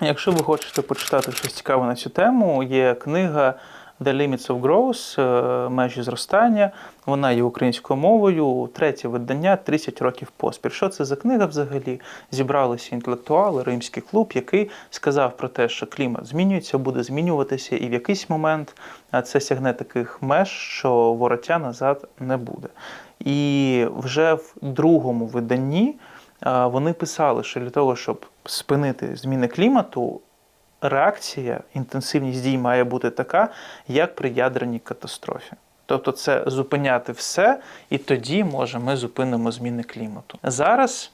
Якщо ви хочете почитати щось цікаве на цю тему, є книга The Limits of Growth е, межі зростання. Вона є українською мовою, третє видання 30 років поспіль. Що це за книга взагалі? Зібралися інтелектуали, римський клуб, який сказав про те, що клімат змінюється, буде змінюватися, і в якийсь момент це сягне таких меж, що вороття назад не буде. І вже в другому виданні вони писали, що для того, щоб спинити зміни клімату, реакція, інтенсивність дій має бути така, як при ядерній катастрофі. Тобто це зупиняти все, і тоді, може, ми зупинимо зміни клімату. Зараз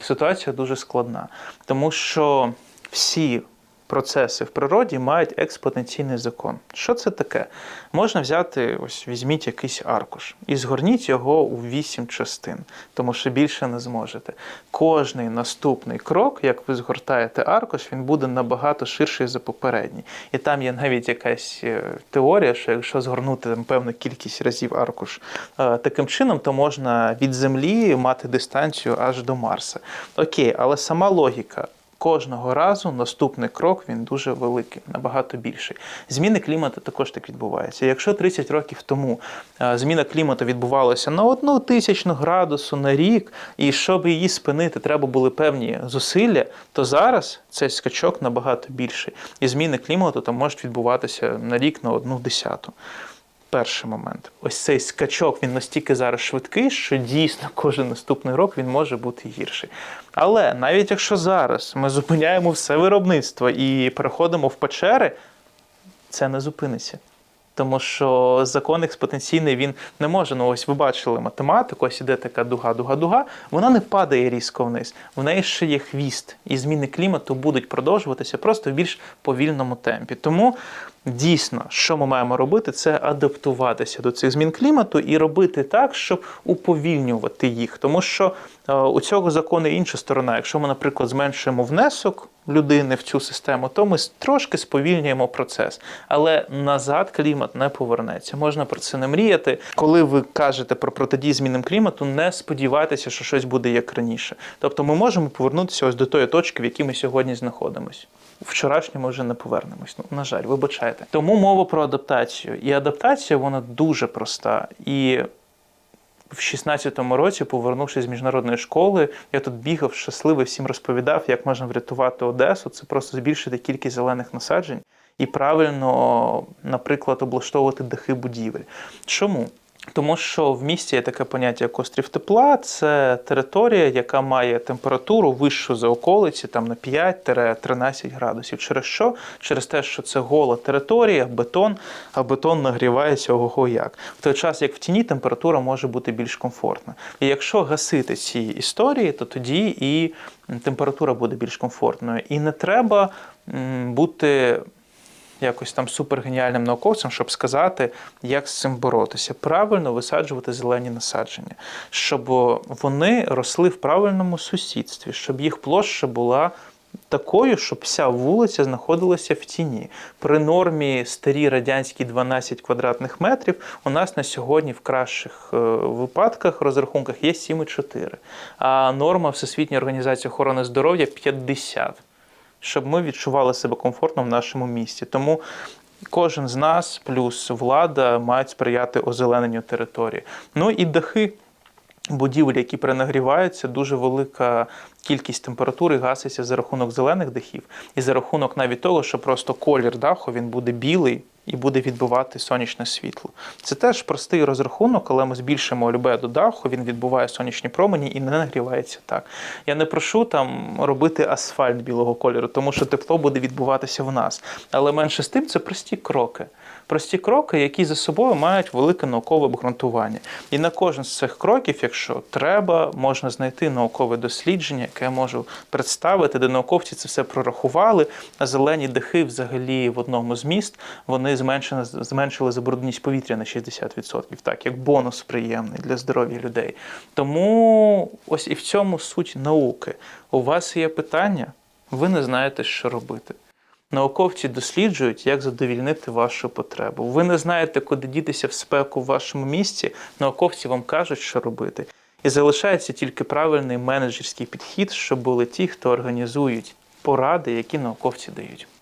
ситуація дуже складна, тому що всі процеси в природі мають експоненційний закон. Що це таке? Можна взяти, ось візьміть якийсь аркуш і згорніть його у вісім частин, тому що більше не зможете. Кожний наступний крок, як ви згортаєте аркуш, він буде набагато ширший за попередній. І там є навіть якась е, теорія, що якщо згорнути там, певну кількість разів аркуш е, таким чином, то можна від Землі мати дистанцію аж до Марса. Окей, але сама логіка. Кожного разу наступний крок він дуже великий, набагато більший. Зміни клімату також так відбуваються. Якщо 30 років тому е, зміна клімату відбувалася на одну тисячну градусу на рік, і щоб її спинити, треба були певні зусилля, то зараз цей скачок набагато більший. І зміни клімату там можуть відбуватися на рік на одну десяту. Перший момент. Ось цей скачок він настільки зараз швидкий, що дійсно кожен наступний рок він може бути гірший. Але навіть якщо зараз ми зупиняємо все виробництво і переходимо в печери, це не зупиниться. Тому що закон експотенційний він не може. Ну ось ви бачили математику, ось іде така дуга, дуга, дуга. Вона не падає різко вниз. В неї ще є хвіст, і зміни клімату будуть продовжуватися просто в більш повільному темпі. Тому дійсно, що ми маємо робити, це адаптуватися до цих змін клімату і робити так, щоб уповільнювати їх. Тому що е, у цього закону інша сторона. Якщо ми, наприклад, зменшуємо внесок людини в цю систему, то ми трошки сповільнюємо процес. Але назад клімат не повернеться. Можна про це не мріяти. Коли ви кажете про протидію змінам клімату, не сподівайтеся, що щось буде як раніше. Тобто ми можемо повернутися ось до тої точки, в якій ми сьогодні знаходимося. Вчорашньому вже не повернемось. Ну, на жаль, вибачайте. Тому мова про адаптацію. І адаптація вона дуже проста. І в 16-му році, повернувшись з міжнародної школи, я тут бігав щасливий, всім розповідав, як можна врятувати Одесу. Це просто збільшити кількість зелених насаджень і правильно, наприклад, облаштовувати дахи будівель. Чому? Тому що в місті є таке поняття, як острів тепла, це територія, яка має температуру вищу за околиці, там на 5-13 градусів. Через що? Через те, що це гола територія, бетон, а бетон нагрівається ого як. В той час, як в тіні, температура може бути більш комфортна. І якщо гасити ці історії, то тоді і температура буде більш комфортною. І не треба бути якось там супергеніальним науковцем, щоб сказати, як з цим боротися. Правильно висаджувати зелені насадження, щоб вони росли в правильному сусідстві, щоб їх площа була. Такою, щоб вся вулиця знаходилася в тіні. При нормі старі радянські 12 квадратних метрів у нас на сьогодні в кращих е, випадках, розрахунках є 7,4. А норма Всесвітньої організації охорони здоров'я 50 щоб ми відчували себе комфортно в нашому місті. Тому кожен з нас, плюс влада, мають сприяти озелененню території. Ну і дахи. Будівлі, які перенагріваються, дуже велика кількість температури гаситься за рахунок зелених дахів, і за рахунок навіть того, що просто колір даху він буде білий і буде відбивати сонячне світло. Це теж простий розрахунок, але ми збільшимо любе до даху, він відбуває сонячні промені і не нагрівається так. Я не прошу там робити асфальт білого кольору, тому що тепло буде відбуватися в нас. Але менше з тим це прості кроки. Прості кроки, які за собою мають велике наукове обґрунтування. І на кожен з цих кроків, якщо треба, можна знайти наукове дослідження, яке я можу представити, де науковці це все прорахували. А зелені дахи, взагалі, в одному з міст вони зменшили, зменшили забрудненість повітря на 60%, так як бонус приємний для здоров'я людей. Тому ось і в цьому суть науки. У вас є питання, ви не знаєте, що робити. Науковці досліджують, як задовільнити вашу потребу. Ви не знаєте, куди дітися в спеку в вашому місці. Науковці вам кажуть, що робити. І залишається тільки правильний менеджерський підхід, щоб були ті, хто організують поради, які науковці дають.